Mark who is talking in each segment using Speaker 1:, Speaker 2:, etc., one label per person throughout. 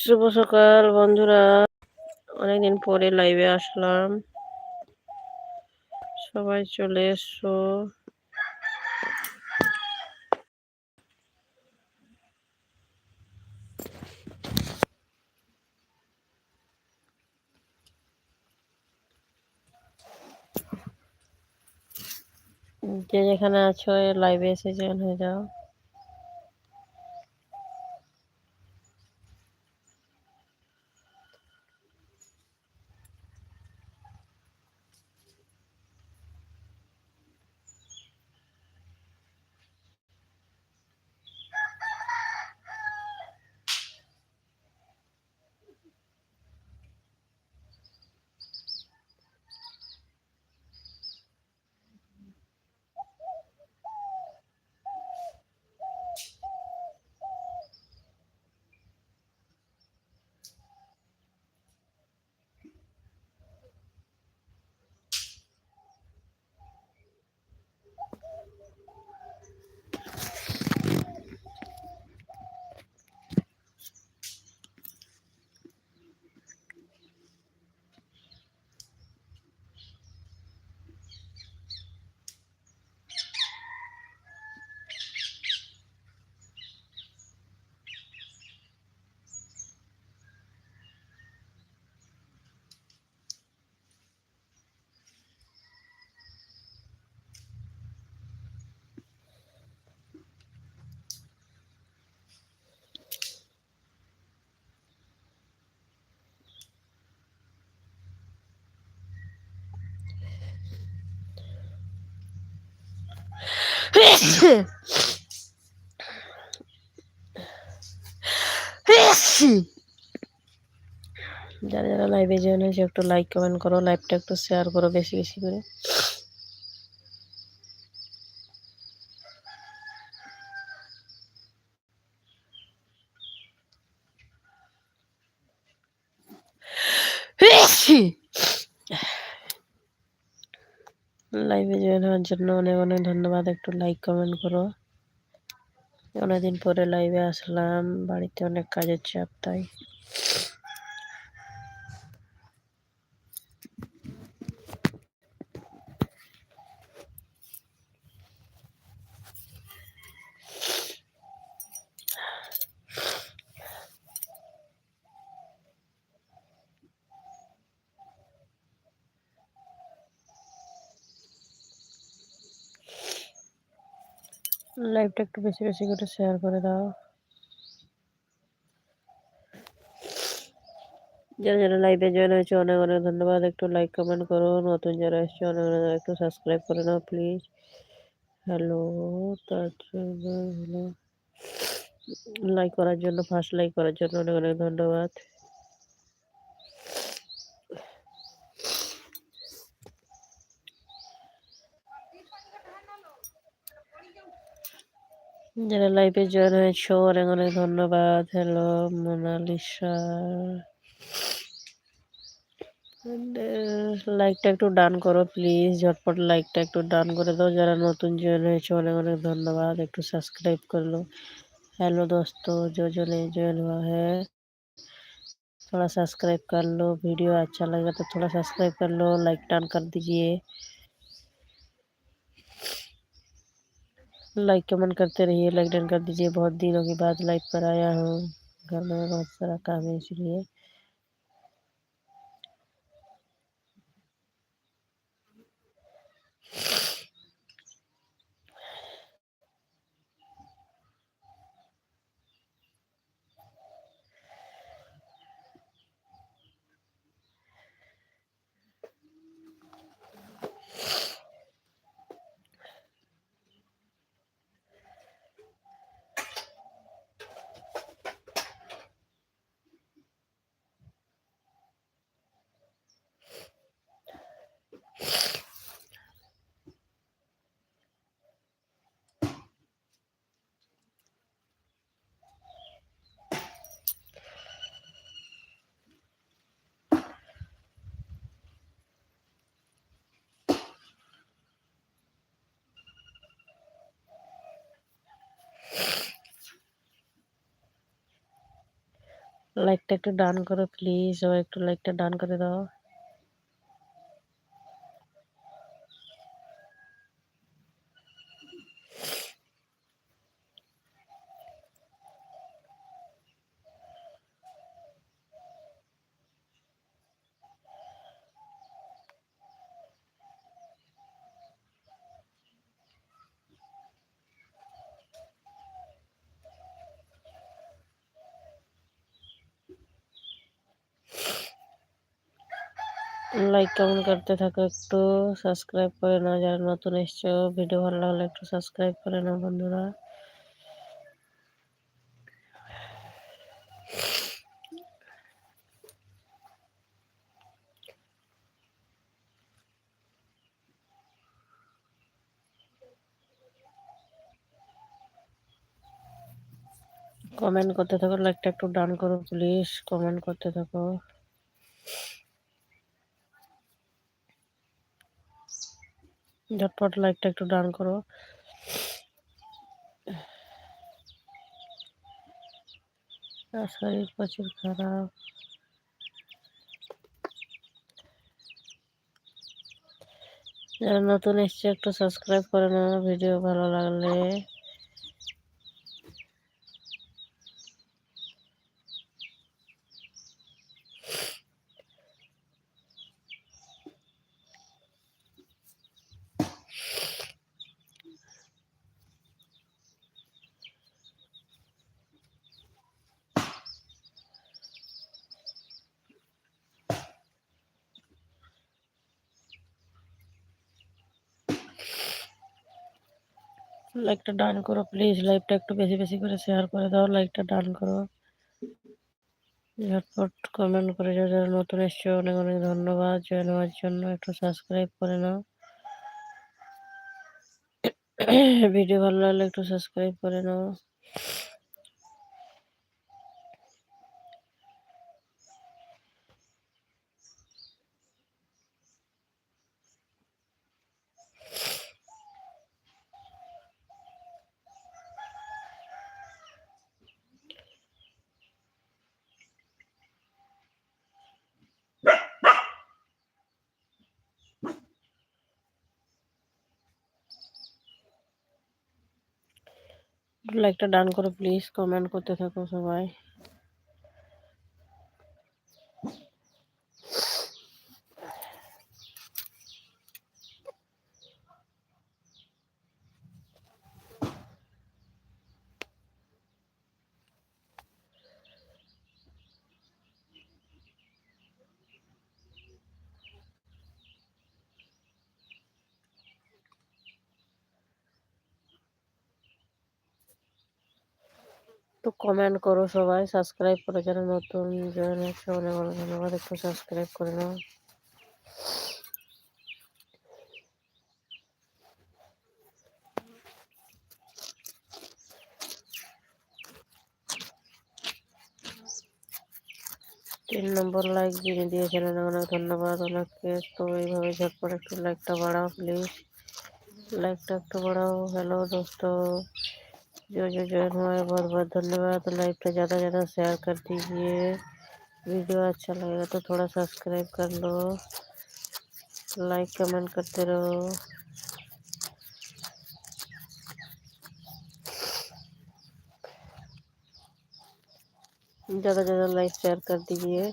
Speaker 1: শুভ সকাল, বন্ধুরা। অনেকদিন পরে লাইভে আসলাম। সবাই চলে এসো। যে যেখানে আছো লাইভে এসে জয়েন হয়ে যাও। যারা যারা লাইভে জয়েন হয়েছে, একটু লাইক কমেন্ট করো লাইভটা একটু শেয়ার করো বেশি বেশি করে। লাইভে জয়েন হওয়ার জন্য অনেক অনেক ধন্যবাদ। একটু লাইক কমেন্ট করো। অনেকদিন পরে লাইভে আসলাম, বাড়িতে অনেক কাজের চাপ, তাই। লাইভটা একটু বেশি বেশি করে শেয়ার করে দাও। যারা যারা লাইভে জয়েন হয়েছে, অনেক অনেক ধন্যবাদ। একটু লাইক কমেন্ট করো। নতুন যারা এসছে, অনেক অনেক একটু সাবস্ক্রাইব করে নাও প্লিজ হ্যালো তার জন্য হলো লাইক করার জন্য ফার্স্ট লাইক করার জন্য অনেক অনেক ধন্যবাদ। যারা লাইভে জয়েন হয়েছো অনেক অনেক ধন্যবাদ হ্যালো মোনালিসা লাইকটা একটু ডান করো প্লিজ ঝটপট লাইকটা একটু ডান করে দাও যারা নতুন জয়েন হয়েছে অনেক অনেক ধন্যবাদ একটু সাবস্ক্রাইব कर लो हेलो दोस्तों जो जो नहीं ज्वाइन हुआ है थोड़ा सब्सक्राइब कर लो वीडियो अच्छा लगा तो थोड़ा सब्सक्राइब कर लो लाइक डान कर दीजिए लाइक कमेंट करते रहिए, लाइक डन कर दीजिए। बहुत दिनों के बाद लाइक पर आया हूँ। घर में बहुत सारा काम है, इसलिए লাইকটা একটু ডান করো প্লিজ ও একটু লাইটটা ডান করে দাও। কমেন্ট করতে থাকো একটু সাবস্ক্রাইব করে নাও। যারা নতুন এসছো ভিডিও ভালো লাগলে একটু সাবস্ক্রাইব করে নাও বন্ধুরা। কমেন্ট করতে থাকো লাইকটা একটু ডান করো প্লিজ কমেন্ট করতে থাকো। ঝটপট লাইকটা একটু ডান করো। শরীর প্রচুর খারাপ। যারা নতুন এসছে একটু সাবস্ক্রাইব করে নেওয়া ভিডিও ভালো লাগলে। লাইকটা ডান করো প্লিজ লাইভটা একটু বেশি বেশি করে শেয়ার করে দাও। লাইকটা ডান করো। ঝটপট কমেন্ট করে যাও। যারা নতুন এসছো, অনেক অনেক ধন্যবাদ। জয়েন হওয়ার জন্য একটু সাবস্ক্রাইব করে নাও। ভিডিও ভালো লাগলে একটু সাবস্ক্রাইব করে নাও। লাইকটা ডান করো প্লিজ কমেন্ট করতে থাকো সবাই। একটু কমেন্ট করো সবাই সাবস্ক্রাইব করে যারা নতুন জয়েন হচ্ছে অনেক অনেক ধন্যবাদ, একটু সাবস্ক্রাইব করে নাও। তিন নম্বর লাইক যিনি দিয়েছেন অনেক ধন্যবাদ ওনাকে। তো এইভাবে ঝটপট একটু লাইকটা বাড়াও প্লিজ লাইকটা একটু বাড়াও। হ্যালো দোস্ত। जो जो ज्वाइन हुआ बहुत बहुत धन्यवाद। लाइव पे ज़्यादा ज़्यादा शेयर कर दीजिए। वीडियो अच्छा लगेगा तो थोड़ा सब्सक्राइब कर लो। लाइक कमेंट करते रहो। ज़्यादा ज़्यादा लाइक शेयर कर दीजिए।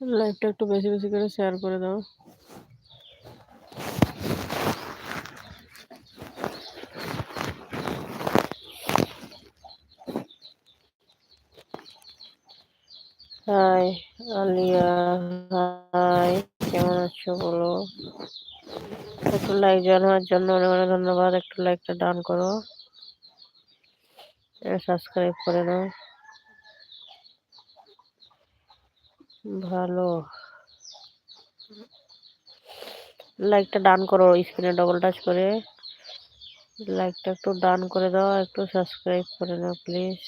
Speaker 1: লাইভটা একটু বেশি বেশি করে শেয়ার করে দাও। হাই আলিয়া হাই কেমন আছো বলো? একটু লাইক জানার জন্য অনেক অনেক ধন্যবাদ। একটু লাইকটা ডান করো। সাবস্ক্রাইব করে দাও। ভালো। লাইকটা ডান করো স্ক্রিনে ডবল টাচ করে। লাইকটা একটু ডান করে দাও, একটু সাবস্ক্রাইব করে নাও প্লিজ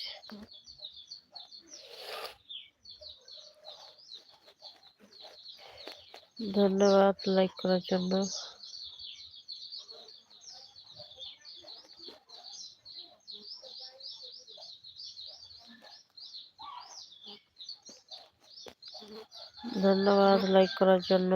Speaker 1: ধন্যবাদ লাইক করার জন্য। ধন্যবাদ লাইক করার জন্য।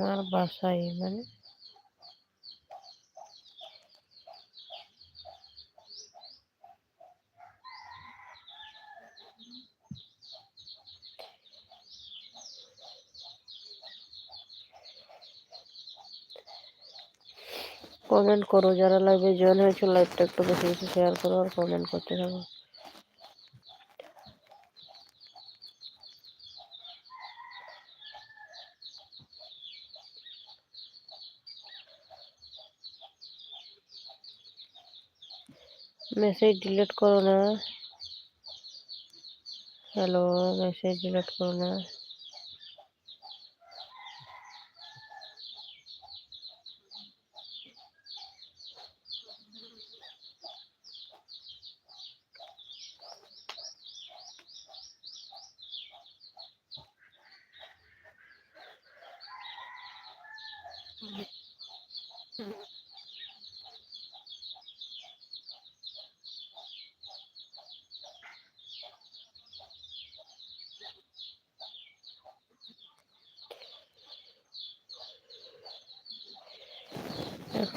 Speaker 1: তোমার বাসায় মানে? কমেন্ট করো, যারা লাইভে জয়েন হয়েছে লাইভটা একটু বেশি বেশি শেয়ার করো আর কমেন্ট করতে থাকো। মেসেজ ডিলিট করো না। হ্যালো মেসেজ ডিলিট করো না।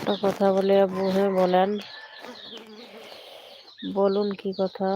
Speaker 1: একটা কথা বলে আব্বু হ্যাঁ বলেন। বলুন কি কথা?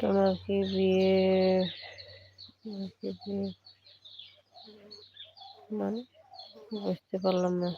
Speaker 1: তোমার কি বিয়ে তোমার কি বিয়ে মানে বুঝতে পারলাম না।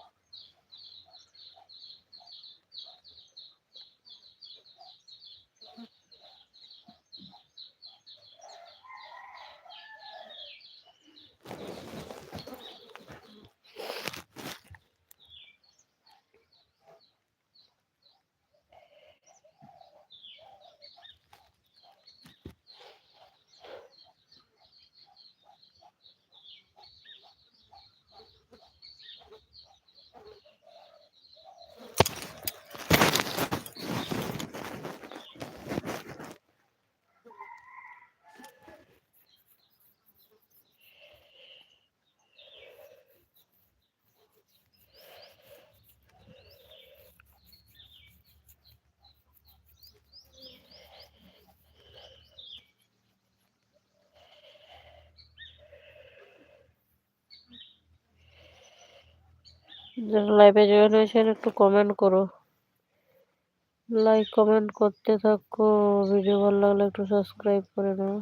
Speaker 1: যারা লাইভে জয়েন হয়েছেন, একটু কমেন্ট করো। লাইক কমেন্ট করতে থাকো। ভিডিও ভালো লাগলে একটু সাবস্ক্রাইব করে নাও।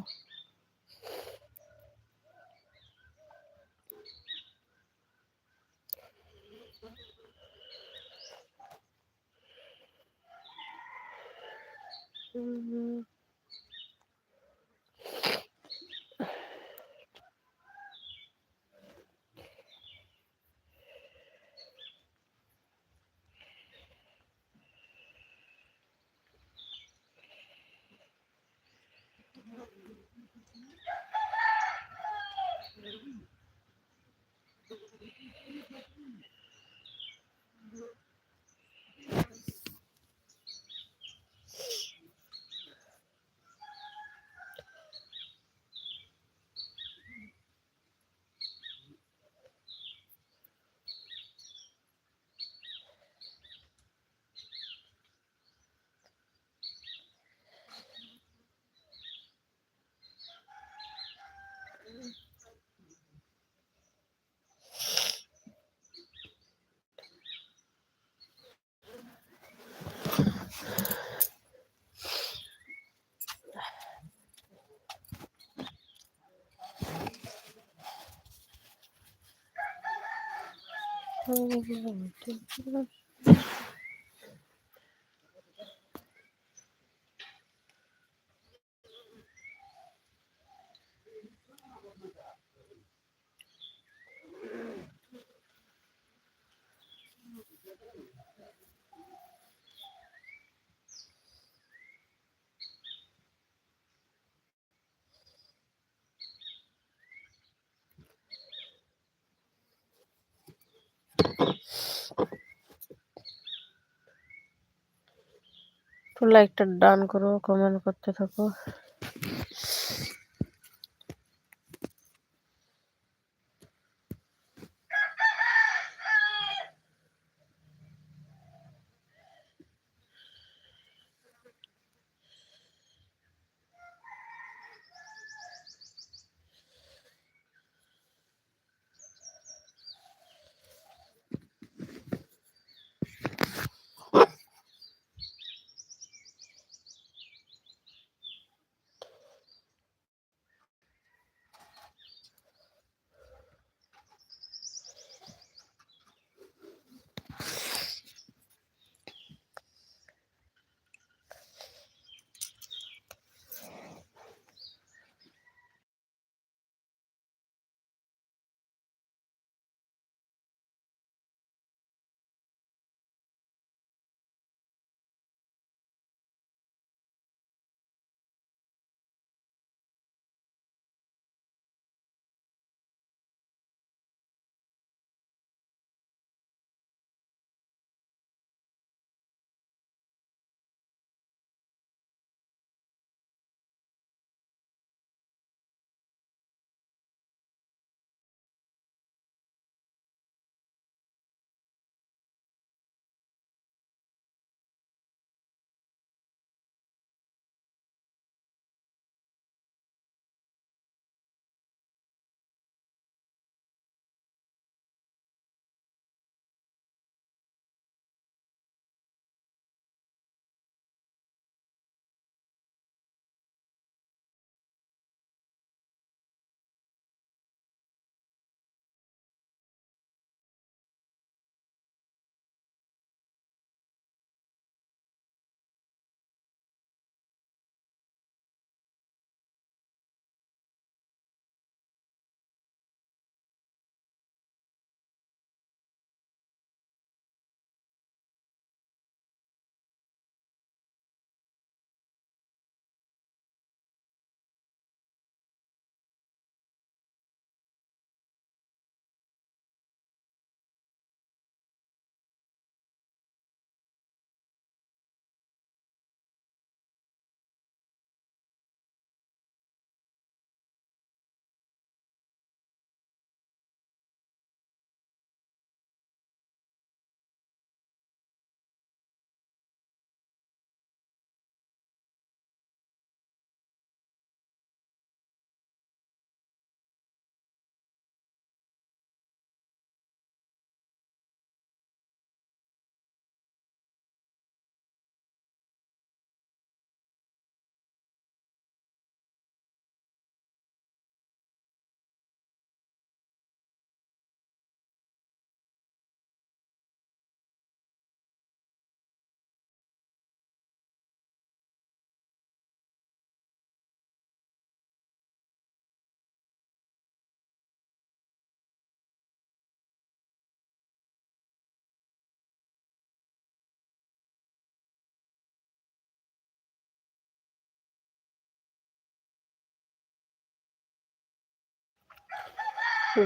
Speaker 1: হুম একটু লাইকটা ডান করো কমেন্ট করতে থাকো।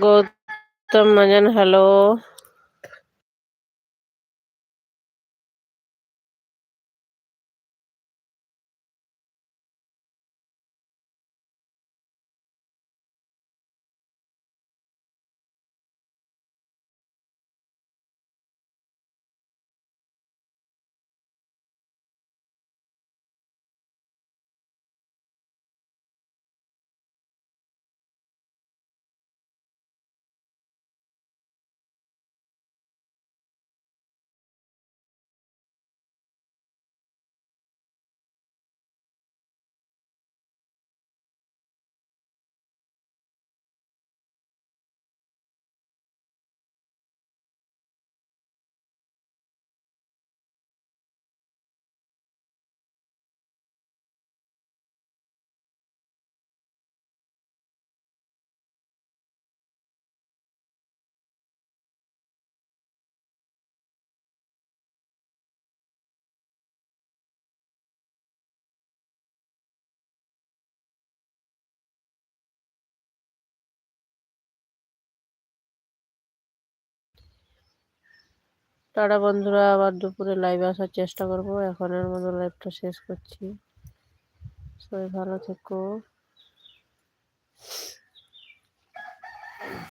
Speaker 1: गौतम मजन हेलो। টাটা বন্ধুরা, আবার দুপুরে লাইভে আসার চেষ্টা করব। এখনের মতো লাইভটা শেষ করছি। সবাই ভালো থেকো।